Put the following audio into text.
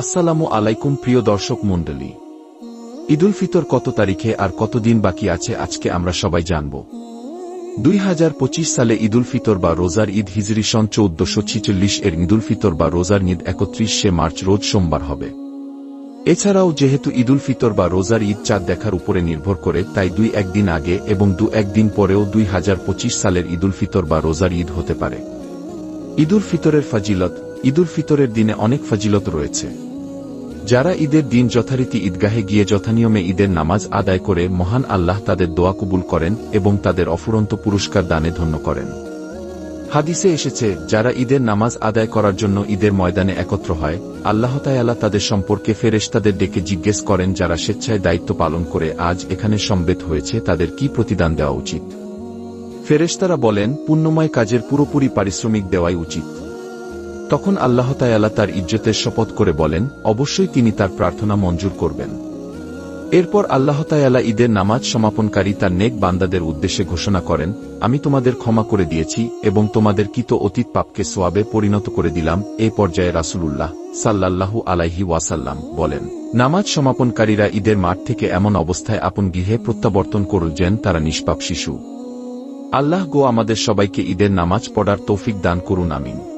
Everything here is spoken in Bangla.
আসসালামু আলাইকুম প্রিয় দর্শক মণ্ডলী। ঈদুল ফিতর কত তারিখে আর কতদিন বাকি আছে আজকে আমরা সবাই জানব। দুই হাজার পঁচিশ সালে ঈদুল ফিতর বা রোজার ঈদ হিজরি সন চৌদ্দশো ছিচল্লিশ এর ঈদুল ফিতর বা রোজার ঈদ একত্রিশে মার্চ রোজ সোমবার হবে। এছাড়াও যেহেতু ঈদুল ফিতর বা রোজার ঈদ চাঁদ দেখার উপরে নির্ভর করে, তাই দুই একদিন আগে এবং দু একদিন পরেও দুই হাজার পঁচিশ সালের ঈদুল ফিতর বা রোজার ঈদ হতে পারে। ঈদুল ফিতরের ফাজিলত, ঈদুল ফিতরের দিনে অনেক ফাজিলত রয়েছে। যারা ঈদের দিন যথারীতি ঈদগাহে গিয়ে যথানিয়মে ঈদের নামাজ আদায় করে মহান আল্লাহ তাদের দোয়া কবুল করেন এবং তাদের অফুরন্ত পুরস্কার দানে ধন্য করেন। হাদিসে এসেছে, যারা ঈদের নামাজ আদায় করার জন্য ঈদের ময়দানে একত্র হয়, আল্লাহ তায়ালা তাদের সম্পর্কে ফেরেশতাদের ডেকে জিজ্ঞেস করেন যারা স্বেচ্ছায় দায়িত্ব পালন করে আজ এখানে সম্বেত হয়েছে, তাদের কি প্রতিদান দেওয়া উচিত? ফেরেশতারা বলেন, পুণ্যময় কাজের পুরোপুরি পারিশ্রমিক দেওয়াই উচিত। তখন আল্লাহ তায়ালা তার ইজ্জতের শপথ করে বলেন, অবশ্যই তিনি তার প্রার্থনা মঞ্জুর করবেন। এরপর আল্লাহ তায়ালা ঈদের নামাজ সমাপনকারী তার নেক বান্দাদের উদ্দেশ্যে ঘোষণা করেন, আমি তোমাদের ক্ষমা করে দিয়েছি এবং তোমাদের কিত অতীত পাপকে সোয়াবে পরিণত করে দিলাম। এই পর্যায়ে রাসূলুল্লাহ সাল্লাল্লাহু আলাইহি ওয়াসাল্লাম বলেন, নামাজ সমাপনকারীরা ঈদের মাঠ থেকে এমন অবস্থায় আপন গৃহে প্রত্যাবর্তন করুন তারা নিষ্পাপ শিশু। আল্লাহ গো আমাদের সবাইকে ঈদের নামাজ পড়ার তৌফিক দান করুন, আমিন।